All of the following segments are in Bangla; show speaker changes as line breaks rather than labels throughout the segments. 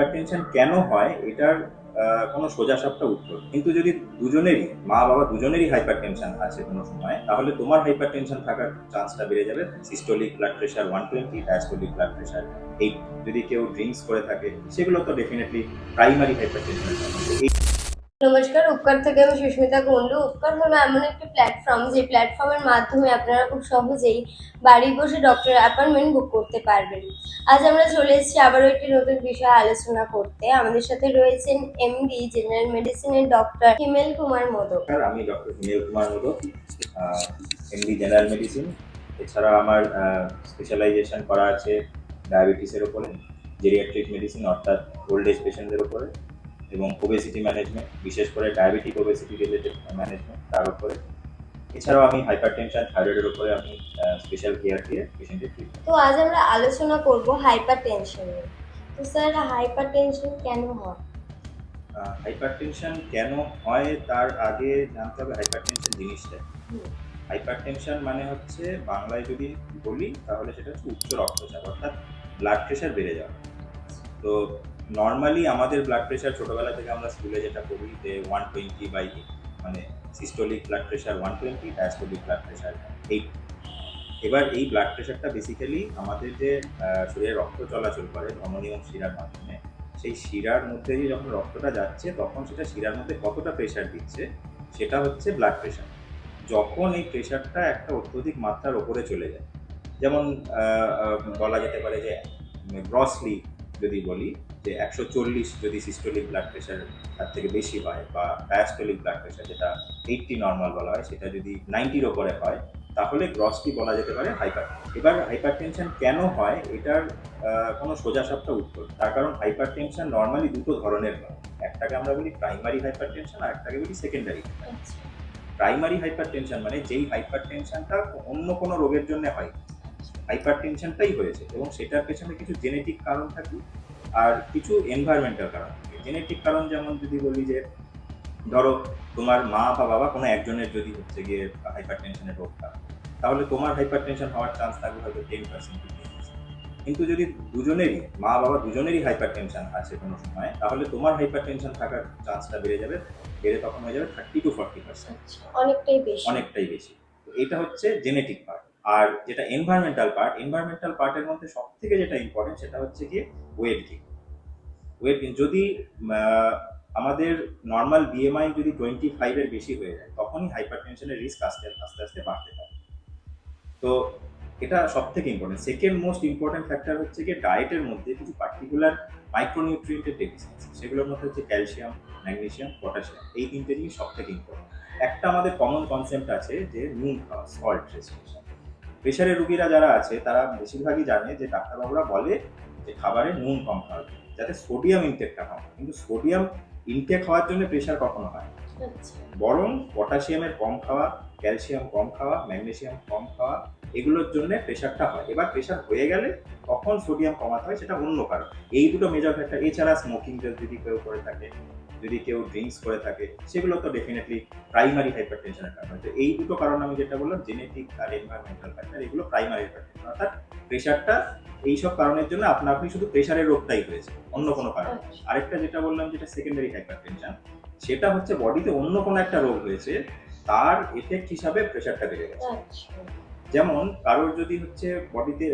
হাইপারটেনশন কেন হয়, এটার কোনো সোজাসাপটা উত্তর। কিন্তু যদি দুজনেরই, মা বাবা দুজনেরই হাইপার টেনশন আছে কোনো সময়, তাহলে তোমার হাইপার টেনশন থাকার চান্সটা বেড়ে যাবে। Systolic blood pressure one twenty diastolic blood pressure এই যদি কেউ ড্রিঙ্কস করে থাকে, সেগুলো তো ডেফিনেটলি প্রাইমারি হাইপার হাইপারটেনশন
নমস্কার, উপকার থেকে আমি সুস্মিতা কুণ্ডু। উপকার হলো এমন একটি প্ল্যাটফর্ম যে প্ল্যাটফর্মের মাধ্যমে আপনারা খুব সহজেই বাড়ি বসে ডক্টর অ্যাপয়েন্টমেন্ট বুক করতে পারবেন। আজ আমরা চলে এসেছি আবারও একটি নতুন বিষয়ে আলোচনা করতে। আমাদের সাথে রয়েছেন এমডি জেনারেল মেডিসিনের ডক্টর হিমেল কুমার মোদক।
আমি doctor Neel Kumar Modak MD general medicine এছাড়া আমার স্পেশালাইজেশন করা আছে ডায়াবেটিসের উপরে জেরিয়াট্রিক মেডিসিন অর্থাৎ ওল্ড এজ পেশেন্টদের উপরে এবং ওবেসিটি ম্যানেজমেন্ট বিশেষ করে ডায়াবেটিক ওবেসিটি রিলেটেড ম্যানেজমেন্ট তার উপরে। এছাড়াও আমি হাইপার টেনশন থাইরয়েডের উপরে আমি স্পেশাল কেয়ার দিয়ে পেশেন্টের ট্রিটমেন্ট
তো আজ আমরা আলোচনা করব হাইপার টেনশন নিয়ে। তো স্যার হাইপার টেনশন কেন হয়?
হাইপার টেনশন কেন হয় তার আগে জানতে হবে হাইপার টেনশন জিনিসটা। হাইপার টেনশন মানে হচ্ছে বাংলায় যদি বলি তাহলে সেটা হচ্ছে উচ্চ রক্তচাপ অর্থাৎ ব্লাড প্রেশার বেড়ে যাওয়া। তো নর্মালি আমাদের ব্লাড প্রেশার ছোটোবেলা থেকে আমরা স্কুলে যেটা পড়ি যে ওয়ান টোয়েন্টি বাই মানে systolic blood pressure one twenty diastolic blood pressure eight এবার এই ব্লাড প্রেশারটা বেসিক্যালি আমাদের যে শরীরে রক্ত চলাচল করে ধমনী শিরার মাধ্যমে, সেই শিরার মধ্যে দিয়ে যখন রক্তটা যাচ্ছে, তখন সেটা শিরার মধ্যে কতটা প্রেশার দিচ্ছে, সেটা হচ্ছে ব্লাড প্রেশার যখন এই প্রেশারটা একটা অত্যধিক মাত্রার ওপরে চলে যায়, যেমন বলা যেতে পারে যে গ্রসলি যদি বলি যে একশো চল্লিশ যদি সিস্টোলিক ব্লাড প্রেশার তার থেকে বেশি হয় বা ডায়াস্টোলিক ব্লাড প্রেশার যেটা এইটটি নর্মাল বলা হয় সেটা যদি নাইনটির ওপরে হয় তাহলে গ্রসটি বলা যেতে পারে হাইপার এবার হাইপার টেনশন কেন হয়? এটার কোনো সোজাসাপটা উত্তর। তার কারণ হাইপার টেনশন নর্মালি দুটো ধরনের হয়। একটাকে আমরা বলি প্রাইমারি হাইপার টেনশন আর একটাকে বলি সেকেন্ডারি প্রাইমারি হাইপার টেনশন মানে যেই হাইপার টেনশনটা অন্য কোনো রোগের জন্য হয় হাইপার টেনশনটাই হয়েছে এবং সেটার পেছনে কিছু জেনেটিক কারণ থাকে আর কিছু এনভায়রনমেন্টাল কারণ থাকে। জেনেটিক কারণ যেমন যদি বলি যে ধরো তোমার মা বা বাবা কোনো একজনের যদি হচ্ছে গিয়ে হাইপার টেনশনের রোগটা তাহলে তোমার হাইপার টেনশন হওয়ার চান্স থাকবে হয়তো টেন পার্সেন্ট কিন্তু যদি দুজনেরই মা বাবা দুজনেরই হাইপার টেনশন আছে কোনো সময় তাহলে তোমার হাইপার টেনশন থাকার চান্সটা বেড়ে যাবে বেড়ে তখন হয়ে যাবে থার্টি টু ফর্টি পার্সেন্ট
অনেকটাই বেশি।
অনেকটাই বেশি। তো এটা হচ্ছে জেনেটিক পার্ট আর যেটা এনভায়রনমেন্টাল পার্ট এনভায়রনমেন্টাল পার্টের মধ্যে সব থেকে যেটা ইম্পর্টেন্ট সেটা হচ্ছে গিয়ে ওয়েট গেইন ওয়েট গেইন যদি আমাদের নর্মাল বিএমআই যদি টোয়েন্টি ফাইভের বেশি হয়ে যায়, তখনই হাইপার টেনশনের রিস্ক আস্তে আস্তে আস্তে বাড়তে থাকে তো এটা সব থেকে important second most important factor হচ্ছে গিয়ে ডায়েটের মধ্যে কিছু পার্টিকুলার মাইক্রোনিউট্রিয়েন্টের ডেফিসিয়েন্সি সেগুলোর মধ্যে হচ্ছে ক্যালসিয়াম ম্যাগনেসিয়াম পটাশিয়াম এই তিনটে জিনিস সব থেকে ইম্পর্টেন্ট একটা আমাদের কমন কনসেপ্ট আছে যে নুন খাওয়া সল্ট রেস্ট্রিকশন প্রেশারের রুগীরা যারা আছে তারা বেশিরভাগই জানে যে ডাক্তারবাবুরা বলে যে খাবারে নুন কম খাওয়া যাতে সোডিয়াম ইনটেকটা কম হয়। কিন্তু সোডিয়াম ইনটেক হওয়ার জন্য প্রেশার কখনো হয়
আচ্ছা।
বরং পটাশিয়ামের কম খাওয়া ক্যালসিয়াম কম খাওয়া ম্যাগনেসিয়াম কম খাওয়া এগুলোর জন্য প্রেশারটা হয়। এবার প্রেশার হয়ে গেলে কখন সোডিয়াম কমাতে হয় সেটা অন্য কারণ। এই দুটো মেজর ফ্যাক্টর এছাড়া স্মোকিং যদি কেউ করে থাকে যদি কেউ ড্রিঙ্কস করে থাকে সেগুলো তো ডেফিনেটলি প্রাইমারি হাইপার টেনশনের কারণ। তো এই দুটো কারণ আমি যেটা বললাম জেনেটিক আর এনভায়রনমেন্টাল ফ্যাক্টর এগুলো প্রাইমারি হাইপার টেনশন অর্থাৎ প্রেশারটা এইসব কারণের জন্য আপনা আপনি শুধু প্রেশারের রোগটাই হয়েছে অন্য কোনো কারণ।
আচ্ছা
আরেকটা যেটা বললাম যেটা সেকেন্ডারি হাইপার টেনশন সেটা হচ্ছে বডিতে অন্য কোনো একটা রোগ হয়েছে তার এফেক্ট হিসাবে প্রেশারটা বেড়ে গেছে।
আচ্ছা।
যেমন কারোর যদি হচ্ছে বডিতে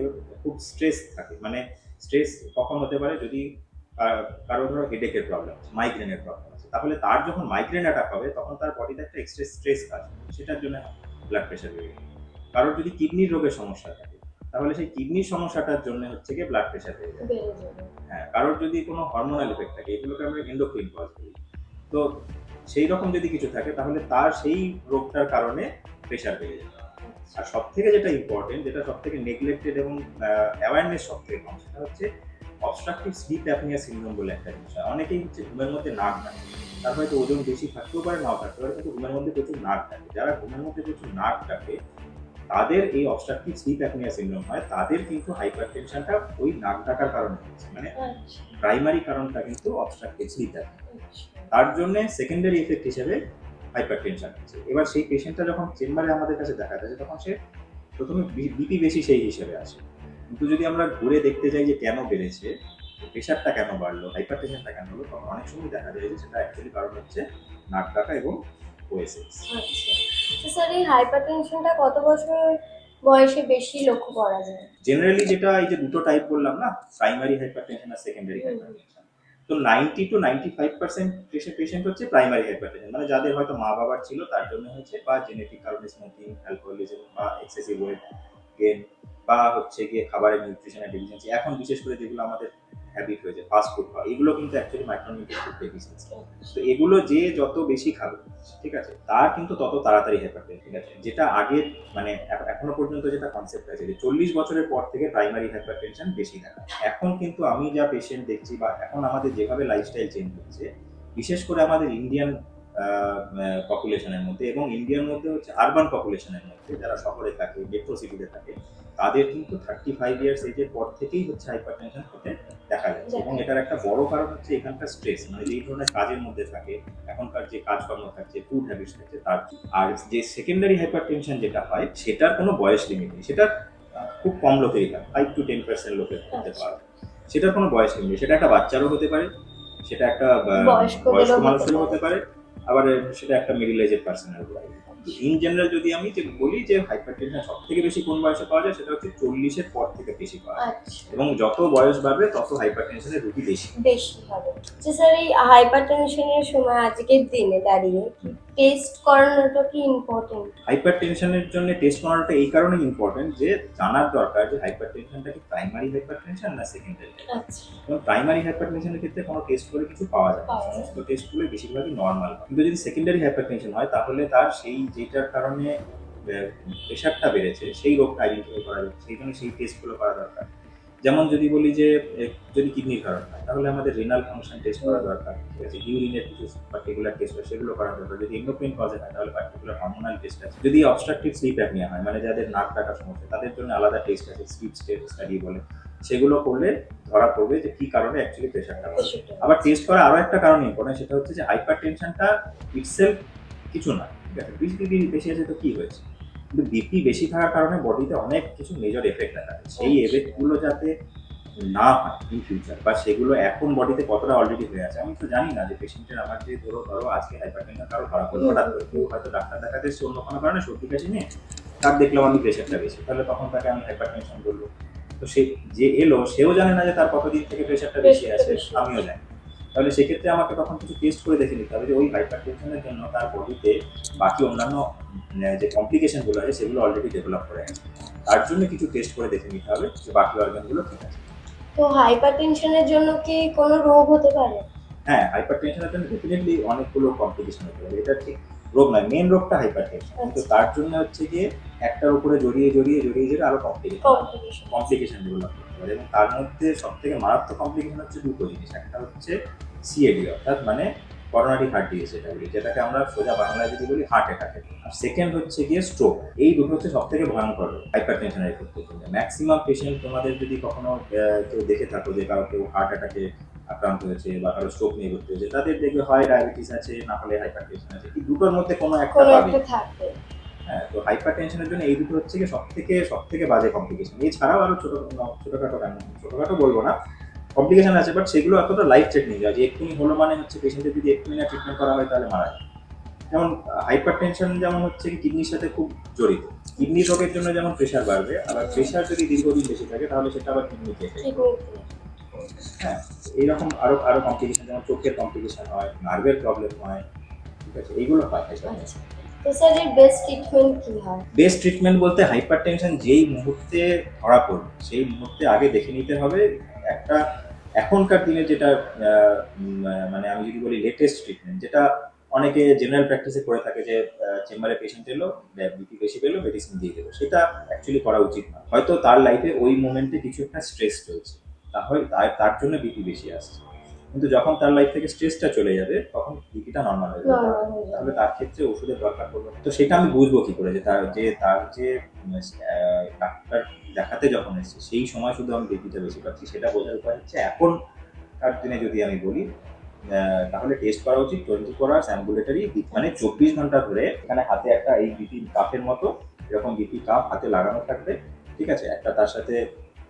খুব স্ট্রেস থাকে মানে স্ট্রেস কখন হতে পারে? যদি আহ, কারও ধরো হেডেকের প্রবলেম আছে মাইগ্রেনের প্রবলেম আছে। তাহলে তার যখন মাইগ্রেন অ্যাটাক হবে তখন তার বডিতে একটা এক্সট্রা স্ট্রেস কাজ সেটার জন্য ব্লাড প্রেশার বেড়ে যায়। কারোর যদি কিডনির রোগের সমস্যা থাকে তাহলে সেই কিডনির সমস্যাটার জন্য হচ্ছে গিয়ে ব্লাড প্রেশার বেড়ে যায়।
যাবে।
হ্যাঁ কারোর যদি কোনো হরমোনাল এফেক্ট থাকে এগুলোকে আমরা এন্ডোক্রিন কজ বলি। তো সেই রকম যদি কিছু থাকে তাহলে তার সেই রোগটার কারণে প্রেশার বেড়ে যাবে আর সব থেকে যেটা ইম্পর্টেন্ট যেটা সব থেকে নেগলেক্টেড এবং অ্যাওয়ারনেস সব থেকে কম সেটা হচ্ছে অবস্ট্রাকটিভ স্লিপ অ্যাপনিয়া সিনড্রোম বলে একটা জিনিস হয়। অনেকেই হচ্ছে ঘুমের মধ্যে নাক ডাকে। তার হয়তো ওজন বেশি থাকতেও পারে নাও থাকতে পারে কিন্তু ঘুমের মধ্যে প্রচুর নাক ডাকে। যারা ঘুমের মধ্যে প্রচুর নাক ডাকে তাদের এই অবস্ট্রাকটিভ স্লিপ অ্যাপনিয়া সিনড্রোম হয়। তাদের কিন্তু হাইপার টেনশনটা ওই নাক ডাকার কারণে হচ্ছে। মানে
আচ্ছা।
প্রাইমারি কারণটা কিন্তু অবস্ট্রাকটিভ স্লিপ
আচ্ছা।
তার জন্য সেকেন্ডারি এফেক্ট হিসেবে হাইপার টেনশন হচ্ছে। এবার সেই পেশেন্টটা যখন চেম্বারে আমাদের কাছে দেখা যাচ্ছে তখন সে প্রথমে বিপি বেশি সেই হিসেবে আসে। কিন্তু যদি আমরা ঘুরে দেখতে যাই যে কেন বেড়েছে প্রেশারটা কেন বাড়লো হাইপার হাইপারটেনশনটা কেন হলো তখন অনেক সময় দেখা যায় যে সেটা অ্যাকচুয়ালি কারণ হচ্ছে নাক ডাকা এবং ওএসএস
আচ্ছা। তো স্যার এই হাইপার টেনশনটা কত বছর বয়সে বেশি লক্ষ্য করা যায়?
জেনারেলি যেটা এই যে দুটো টাইপ বললাম না প্রাইমারি হাইপারটেনশন আর সেকেন্ডারি। হাইপারটেনশন তো ninety two ninety five percent patient হচ্ছে প্রাইমারি হাইপারটেনশন মানে যাদের হয়তো মা বাবার ছিল তার জন্য হয়েছে বা জেনেটিক কারণে স্মোকিং অ্যালকোহলিজম বা এক্সেসিভ ওয়েট গেন বা হচ্ছে গিয়ে খাবারের নিউট্রিশনের ডেফিসিয়েন্সি এখন বিশেষ করে যেগুলো আমাদের হ্যাবিট হয়েছে ফাস্ট ফুড খাওয়া, এগুলো কিন্তু অ্যাকচুয়ালি মাইক্রোনিউট্রিয়েন্ট ডেফিসিয়েন্সি তো এগুলো যে যত বেশি খাবে, ঠিক আছে, তার কিন্তু তত তাড়াতাড়ি হ্যাপারটেন ঠিক আছে। যেটা আগে মানে এখনও পর্যন্ত যেটা কনসেপ্ট আছে যে চল্লিশ বছরের পর থেকে প্রাইমারি হাইপার টেনশন বেশি দেখা। এখন কিন্তু আমি যা পেশেন্ট দেখছি বা এখন আমাদের যেভাবে লাইফস্টাইল চেঞ্জ হচ্ছে, বিশেষ করে আমাদের ইন্ডিয়ান পপুলেশনের মধ্যে এবং ইন্ডিয়ার মধ্যে হচ্ছে আরবান পপুলেশনের মধ্যে যারা শহরে থাকে মেট্রো সিটিতে থাকে তাদের কিন্তু থার্টি ফাইভ ইয়ার্স এজের পর থেকেই হচ্ছে হাইপারটেনশন হতে দেখা যাচ্ছে। এবং এটার একটা বড় কারণ হচ্ছে এখানকার স্ট্রেস মানে যেই ধরনের কাজের মধ্যে থাকে এখনকার যে কাজকর্ম থাকছে ফুড হ্যাবিটস থাকছে তার আর যে সেকেন্ডারি হাইপারটেনশন যেটা হয় সেটার কোনো বয়স লিমিট নেই। সেটা খুব কম লোকেরই হয় ফাইভ টু টেন পার্সেন্ট লোকের হতে পারে সেটার কোনো বয়স লিমিট নেই। সেটা একটা বাচ্চারও হতে পারে সেটা একটা বয়স্ক মানুষেরও হতে পারে আবার সেটা একটা মিডিল এজের পার্সনের ইন জেনারেল যদি আমি যে বলি যে হাইপারটেনশন সব থেকে বেশি কোন বয়সে পাওয়া যায় সেটা হচ্ছে চল্লিশের পর থেকে বেশি পাওয়া যায়।
আচ্ছা।
এবং যত বয়স বাড়বে তত হাইপারটেনশনের রুগী বেশি।
বেশি হবে। যে স্যার এই হাইপারটেনশনের সময় আজকের দিনে দাঁড়িয়ে টেস্ট করানোটা কি ইম্পর্টেন্ট
হাইপার টেনশনের জন্য টেস্ট করানোটা এই কারণে ইম্পর্টেন্ট যে জানার দরকার যে হাইপারটেনশনটা কি প্রাইমারি হাইপার টেনশন না সেকেন্ডারি
আচ্ছা।
এবং প্রাইমারি হাইপার টেনশনের ক্ষেত্রে কোনো টেস্ট করে কিছু পাওয়া যায় না। সমস্ত টেস্টগুলো বেশিরভাগই নর্মাল কিন্তু যদি সেকেন্ডারি হাইপার টেনশন হয় তাহলে তার সেই যেটার কারণে প্রেশারটা বেড়েছে সেই রোগটা আইডেন্টিফাই করা যাচ্ছে সেই জন্য সেই টেস্টগুলো করা দরকার। যেমন যদি বলি যে যদি কিডনির কারণ হয় তাহলে আমাদের রেনাল ফাংশন টেস্ট করা দরকার। ঠিক আছে ইউরিনের কিছু পার্টিকুলার টেস্ট হয় সেগুলো করা দরকার। যদি এন্ডোক্রিন কজে হয় তাহলে পার্টিকুলার হরমোনাল টেস্ট আছে। যদি অবস্ট্রাকটিভ স্লিপ অ্যাপনিয়া হয় মানে যাদের নাক ডাকার সমস্যা তাদের জন্য আলাদা টেস্ট আছে স্লিপ স্টেট স্টাডি বলে। সেগুলো করলে ধরা পড়বে যে কি কারণে অ্যাকচুয়ালি প্রেশারটা আবার টেস্ট করা আরও একটা কারণ ইম্পর্টেন্ট সেটা হচ্ছে যে হাইপার টেনশনটা ইটসেলফ কিছু না। ঠিক আছে বিপি বেশি আছে তো কি হয়েছে? কিন্তু বিপি বেশি থাকার কারণে বডিতে অনেক কিছু মেজর এফেক্ট দেখা যায় সেই এফেক্টগুলো যাতে না হয় ইন ফিউচার বা সেগুলো এখন বডিতে কতটা অলরেডি হয়ে আছে আমি তো জানি না যে পেশেন্টের আমার যে ধরো ধরো আজকে হাইপার টেনশন কারও ধরা পড়ল হঠাৎ করে কেউ হয়তো ডাক্তার দেখাতে এসছে অন্য কোনো কারণে সর্দি কাশি নিয়ে তার দেখলাম আমি প্রেশারটা বেশি তাহলে তখন তাকে আমি হাইপার টেনশন বলব। তো সে যে এলো সেও জানে না যে তার কতদিন থেকে প্রেশারটা বেশি আছে। আমিও জানি তাহলে সেক্ষেত্রে আমাকে তখন কিছু টেস্ট করে দেখে নিতে হবে যে ওই হাইপার টেনশনের জন্য তার বডিতে বাকি অন্যান্য যে কমপ্লিকেশনগুলো আছে সেগুলো অলরেডি ডেভেলপ করে গেছে। তার জন্য কিছু টেস্ট করে দেখে নিতে হবে যে বাকি অর্গানগুলো ঠিক আছে।
তো হাইপার টেনশনের জন্য কি কোনো রোগ হতে পারে?
হ্যাঁ হাইপার টেনশনের জন্য ডেফিনেটলি অনেকগুলো কমপ্লিকেশন হতে পারে। এটা ঠিক রোগ নয় মেন রোগটা হাইপার টেনশন কিন্তু তার জন্য হচ্ছে গিয়ে একটার উপরে জড়িয়ে জড়িয়ে জড়িয়ে জড়িয়ে আরও কমপ্লিকেশন
কমপ্লিকেশন
ডেভেলপ করতে পারে। এবং তার মধ্যে সব থেকে মারাত্মক কমপ্লিকেশন হচ্ছে দুটো জিনিস। একটা হচ্ছে সিএডি অর্থাৎ মানে করোনারি হার্ট ডিজিজ যেটা বলি যেটাকে আমরা সোজা বাংলায় যদি বলি হার্ট অ্যাটাক আর সেকেন্ড হচ্ছে গিয়ে স্ট্রোক এই দুটো হচ্ছে সব থেকে ভয়ঙ্কর হাইপার টেনশনের ক্ষেত্রে। ম্যাক্সিমাম পেশেন্ট তোমাদের যদি কখনো কেউ দেখে থাকো যে কারও কেউ হার্ট অ্যাটাকে আক্রান্ত হয়েছে বা কারও স্ট্রোক নিয়ে ভর্তি হয়েছে তাদের দেখবে হয় ডায়াবেটিস আছে না হলে হাইপার টেনশন আছে। এই দুটোর মধ্যে কোনো একটা পাবে। হ্যাঁ তো হাইপার টেনশনের জন্য এই দুটো হচ্ছে কি সব থেকে সব বাজে কমপ্লিকেশন এছাড়াও আরও ছোট ছোটখাটো কেন ছোটখাটো বলব না। কমপ্লিকেশন আছে বাট সেগুলো এতটা লাইফ থ্রেটনিং যে এক্ষুনি হলো মানে হচ্ছে পেশেন্টের যদি এক্ষুনি না ট্রিটমেন্ট করা হয় তাহলে মারা যায়। যেমন হাইপার টেনশন যেমন হচ্ছে কি কিডনির সাথে খুব জড়িত। কিডনি রোগের জন্য যেমন প্রেশার বাড়বে আবার প্রেশার যদি দীর্ঘদিন বেশি থাকে তাহলে সেটা আবার কিডনিতে হ্যাঁ এইরকম আরও আরও কমপ্লিকেশন যেমন চোখের কমপ্লিকেশন হয় নার্ভের প্রবলেম হয় ঠিক আছে এইগুলো হয়
বেস্ট ট্রিটমেন্ট
বলতে হাইপার টেনশন যেই মুহূর্তে ধরা পড়বে সেই মুহূর্তে আগে দেখে নিতে হবে একটা এখনকার দিনে যেটা মানে আমি যদি বলি লেটেস্ট ট্রিটমেন্ট যেটা অনেকে জেনারেল প্র্যাকটিসে করে থাকে যে চেম্বারে পেশেন্ট এলো বিপি বেশি পেল মেডিসিন দিয়ে দেবো সেটা অ্যাকচুয়ালি করা উচিত না। হয়তো তার লাইফে ওই মোমেন্টে কিছু একটা স্ট্রেস চলছে। তাহলে তার তার জন্য বিপি বেশি আসছে। কিন্তু যখন তার লাইফ থেকে স্ট্রেসটা চলে যাবে তখন বিপিটা নর্মাল হয়ে
হয়ে যাবে।
তাহলে তার ক্ষেত্রে ওষুধের দরকার পড়বে তো সেটা আমি বুঝব কি করে যে তার যে তার যে ডাক্তার দেখাতে যখন এসেছে সেই সময় শুধু আমি বিপিটা বেশি পাচ্ছি। সেটা বোঝার উপায় হচ্ছে এখন তার দিনে যদি আমি বলি তাহলে টেস্ট করা উচিত টোয়েন্টি ফোর আওয়ার্স অ্যাম্বুলেটারি মানে চব্বিশ ঘণ্টা ধরে এখানে হাতে একটা এই বিপি কাপের মতো এরকম বিপি কাপ হাতে লাগানো থাকবে। ঠিক আছে? একটা তার সাথে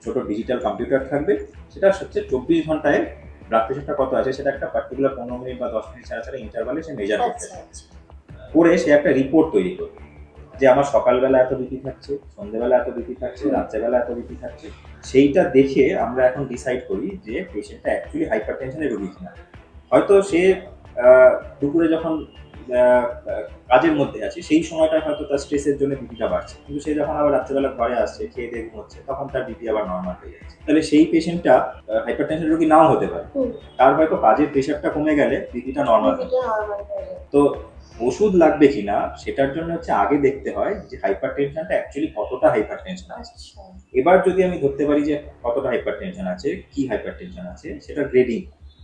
ছোট ডিজিটাল কম্পিউটার থাকবে। সেটা হচ্ছে চব্বিশ ঘন্টায় ব্লাড প্রেশারটা কত আছে? সেটা একটা পার্টিকুলার পনেরো মিনিট বা দশ মিনিট ছাড়া ছাড়া ইন্টারভালে সে মেজার করতে
আচ্ছা
পারে
আচ্ছা।
করে সে একটা রিপোর্ট তৈরি করবে যে আমার সকালবেলা এত বিপি থাকছে সন্ধ্যেবেলা এত বিপি থাকছে রাত্রেবেলা এত বিপি থাকছে। সেইটা দেখে আমরা এখন ডিসাইড করি যে পেশেন্টটা অ্যাকচুয়ালি হাইপার টেনশনের রোগী কিনা। হয়তো সে দুপুরে যখন কাজের মধ্যে আছে সেই সময়টা হয়তো তার স্ট্রেসের জন্য বিপিটা বাড়ছে। কিন্তু সে যখন আবার রাত্রেবেলা ঘরে আসছে খেয়ে দিয়ে ঘুমোচ্ছে তখন তার বিপি আবার নর্মাল হয়ে যাচ্ছে। তাহলে সেই পেশেন্টটা হাইপার টেনশন রোগী নাও হতে পারে। তার হয়তো কাজের প্রেশারটা কমে গেলে বিপিটা নর্মাল তো ওষুধ লাগবে কিনা সেটার জন্য হচ্ছে আগে দেখতে হয় যে হাইপার টেনশনটা অ্যাকচুয়ালি কতটা হাইপার টেনশন আছে।
আচ্ছা।
এবার যদি আমি ধরতে পারি যে কতটা হাইপার টেনশন আছে কি হাইপার টেনশন আছে সেটা গ্রেডিং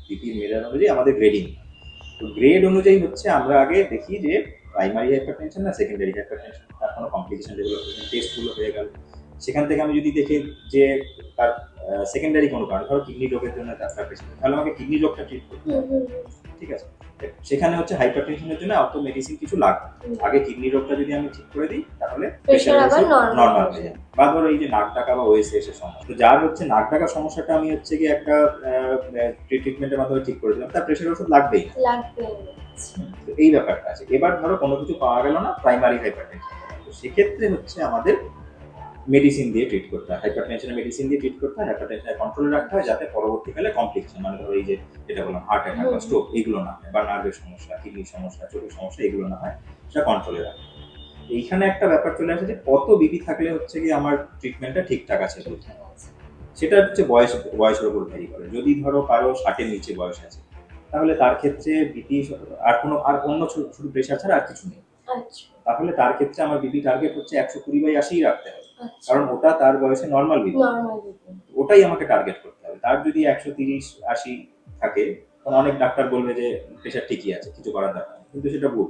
বিপির মেজার অনুযায়ী আমাদের গ্রেডিং তো গ্রেড অনুযায়ী হচ্ছে আমরা আগে দেখি যে প্রাইমারি হাইপার টেনশন না সেকেন্ডারি হাইপার টেনশন তার কোনো কমপ্লিকেশন ডেভেলপ টেস্টগুলো হয়ে গেল। সেখান থেকে আমি যদি দেখি যে তার সেকেন্ডারি কোনো কারণ ধরো কিডনি রোগের জন্য তার তাহলে আমাকে কিডনি রোগটা ট্রিট করতে। ঠিক আছে? সেখানে হচ্ছে হাইপার টেনশনের জন্য অত মেডিসিন কিছু লাগবে। আগে কিডনি রোগটা যদি আমি ঠিক করে দিই তাহলে নর্মাল
হয়ে
যাবে। বা ধরো এই যে নাক ডাকা বা ওএসএস এর সমস্যা। তো যার হচ্ছে নাক ডাকার সমস্যাটা আমি হচ্ছে কি একটা ট্রিটমেন্টের মাধ্যমে ঠিক করে দিলাম তার প্রেশার ওষুধ লাগবেই এই ব্যাপারটা আছে। এবার ধরো কোনো কিছু পাওয়া গেল না প্রাইমারি হাইপার টেনশন তো সেক্ষেত্রে হচ্ছে আমাদের মেডিসিন দিয়ে ট্রিট করতে হয় হাইপার টেনশনের মেডিসিন দিয়ে ট্রিট করতে হয় হাইপার টেনশনের কন্ট্রোলে রাখতে হয় যাতে পরবর্তীকালে কমপ্লিকেশন মানে ধরো এই যে যেটা বললাম হার্ট অ্যাটাক বা। স্ট্রোক এগুলো না হয় বা নার্ভের সমস্যা কিডনির সমস্যা চোখের সমস্যা এগুলো না হয় সেটা কন্ট্রোলে রাখে এইখানে একটা ব্যাপার চলে আসে যে কত বিপি থাকলে হচ্ছে কি আমার ট্রিটমেন্টটা ঠিকঠাক আছে বলতে সেটা হচ্ছে বয়স বয়সের উপর ভ্যারি করে। যদি ধরো কারও ষাটের নিচে বয়স আছে তাহলে তার ক্ষেত্রে বিপি আর কোনো আর অন্য ছোট শুধু প্রেশার ছাড়া আর কিছু নেই।
আচ্ছা।
তাহলে তার ক্ষেত্রে আমার বিপি টার্গেট হচ্ছে একশো কুড়ি বাই আশিই রাখতে হবে। কারণ ওটা তার বয়সে নর্মাল বিপি ওটাই আমাকে টার্গেট করতে হবে। তার যদি একশো তিরিশ আশি থাকে তখন অনেক ডাক্তার বলবে যে প্রেশার ঠিকই আছে কিছু করার দরকার কিন্তু সেটা ভুল।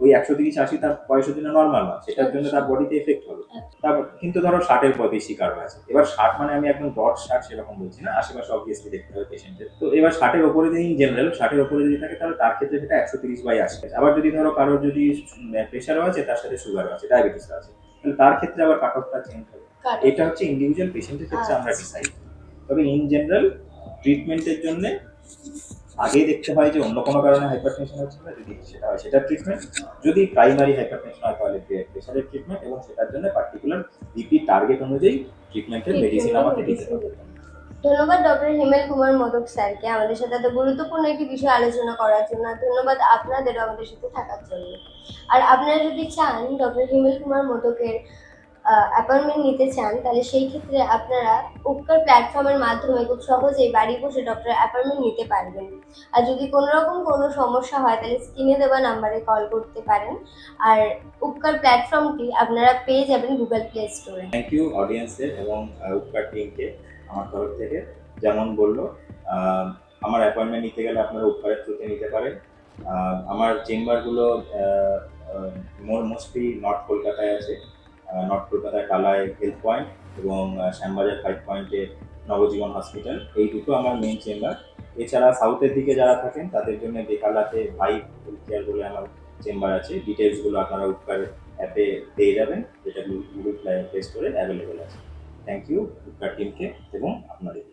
ওই একশো তিরিশ আশি তার বয়সের জন্য নর্মাল নয়। সেটার জন্য তার বডিতে এফেক্ট হবে।
আচ্ছা।
তারপর কিন্তু ধরো ষাটের পর বেশি কারও আছে। এবার ষাট মানে আমি একদম ডট ষাট সেরকম বলছি না। আশেপাশে অবভিয়াসলি দেখতে হবে পেশেন্টের তো এবার ষাটের ওপরে যদি ইন জেনারেল ষাটের ওপরে যদি থাকে তাহলে তার ক্ষেত্রে সেটা একশো তিরিশ বাই আশি। আবার যদি ধরো কারোর যদি প্রেশারও আছে তার সাথে সুগারও আছে ডায়াবেটিসও আছে। তাহলে তার ক্ষেত্রে আবার কাট অফটা চেঞ্জ হবে এটা হচ্ছে ইন্ডিভিজুয়াল পেশেন্টের ক্ষেত্রে আমরা
আচ্ছা।
ডিসাইড তবে ইন জেনারেল ট্রিটমেন্টের জন্য আগে দেখতে হয় যে অন্য কোনো কারণে হাইপারটেনশন হচ্ছে না যদি সেটা হয় সেটার ট্রিটমেন্ট যদি প্রাইমারি হাইপারটেনশন হয় তাহলে প্রেশারের ট্রিটমেন্ট এবং সেটার জন্য পার্টিকুলার ডিপি টার্গেট অনুযায়ী ট্রিটমেন্টের মেডিসিন আমাকে দিতে হবে।
ধন্যবাদ ডক্টর হিমেল কুমার মোদক স্যারকে আমাদের সাথে এত গুরুত্বপূর্ণ একটি বিষয় আলোচনা করার জন্য ধন্যবাদ আপনাদেরও আমাদের সাথে থাকার জন্য। আর আপনারা যদি চান ডক্টর হিমেল কুমার মোদকের অ্যাপয়েন্টমেন্ট নিতে চান, তাহলে সেই ক্ষেত্রে আপনারা উপকার প্ল্যাটফর্মের মাধ্যমে খুব সহজেই বাড়ি বসে ডক্টর অ্যাপয়েন্টমেন্ট নিতে পারবেন। আর যদি কোনো রকম কোনো সমস্যা হয়, তাহলে স্ক্রিনে দেওয়া নাম্বারে কল করতে পারেন। আর উপকার প্ল্যাটফর্মটি আপনারা পেয়ে যাবেন গুগল প্লে স্টোরে
থ্যাংক ইউ অডিয়েন্সের এবং উপকার টিমকে আমার তরফ থেকে। যেমন বলল আমার অ্যাপয়েন্টমেন্ট নিতে গেলে আপনারা উপকারের থ্রুতে নিতে পারেন। আমার চেম্বারগুলো মোস্টলি নর্থ কলকাতায় আছে। নর্থ কলকাতায় কালায় হেলথ পয়েন্ট এবং শ্যামবাজার ফাইভ পয়েন্টে নবজীবন হসপিটাল। এই দুটো আমার মেন চেম্বার। এছাড়া সাউথের দিকে যারা থাকেন, তাদের জন্য বেকালাতে ভাই হেলথ কেয়ার বলে আমার চেম্বার আছে। ডিটেলসগুলো আপনারা উপকার অ্যাপে পেয়ে যাবেন, যেটা গুগল প্লে স্টোরে অ্যাভেলেবেল আছে। থ্যাংক ইউ টিমকে এবং আপনাদের।